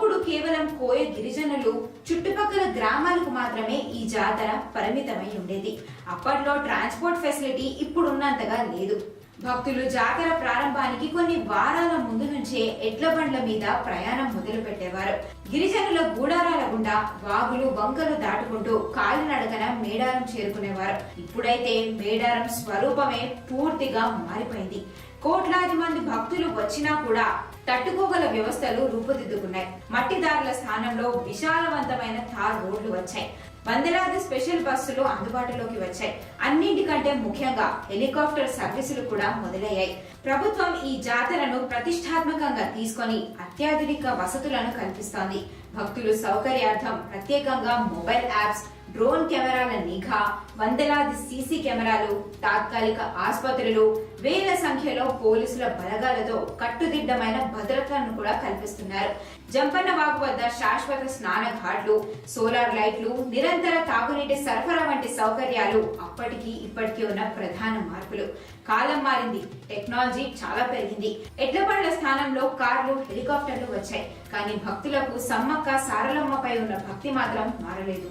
ఒకప్పుడు కేవలం కోయ గిరిజనులు చుట్టుపక్కల గ్రామాలకు మాత్రమే ఈ జాతర పరిమితమై ఉండేది. అప్పట్లో ట్రాన్స్పోర్ట్ ఫెసిలిటీ ఇప్పుడున్నంతగా లేదు. భక్తులు జాతర ప్రారంభానికి కొన్ని వారాల ముందు నుంచే ఎడ్ల బండ్ల మీద ప్రయాణం మొదలు పెట్టేవారు. గిరిజనుల గూడారాల గుండా వాగులు వంకలు దాటుకుంటూ కాలినడకన మేడారం చేరుకునేవారు. ఇప్పుడైతే మేడారం స్వరూపమే పూర్తిగా మారిపోయింది. కోట్లాది మంది భక్తులు వచ్చినా కూడా తట్టుకోగల వ్యవస్థలు రూపుదిద్దుకున్నాయి. మట్టిదారుల స్థానంలో విశాలవంతమైన తార్ రోడ్లు వచ్చాయి. వందలాది స్పెషల్ బస్సులు అందుబాటులోకి వచ్చాయి. అన్నింటికంటే ముఖ్యంగా హెలికాప్టర్ సర్వీసులు కూడా మొదలయ్యాయి. ప్రభుత్వం ఈ జాతరను ప్రతిష్టాత్మకంగా తీసుకొని అత్యాధునిక వసతులను కల్పిస్తోంది. భక్తులు సౌకర్యార్థం ప్రత్యేకంగా మొబైల్ యాప్స్ డ్రోన్ కెమెరాల నిఘా వందలాది సీసీ కెమెరాలు తాత్కాలిక ఆసుపత్రులు వేల సంఖ్యలో పోలీసుల బలగాలతో కట్టుదిట్టమైన భద్రతను కూడా కల్పిస్తున్నారు. జంపన్న వాగు వద్ద శాశ్వత స్నాన ఘాట్లు సోలార్ లైట్లు నిరంతర తాగునీటి సరఫరా వంటి సౌకర్యాలు అప్పటికి ఇప్పటికీ ఉన్న ప్రధాన మార్పులు. కాలం మారింది టెక్నాలజీ చాలా పెరిగింది. ఎడ్లబండ్ల స్థానంలో కార్లు హెలికాప్టర్లు వచ్చాయి కానీ భక్తులకు సమ్మక్క సారలమ్మపై ఉన్న భక్తి మాత్రం మారలేదు.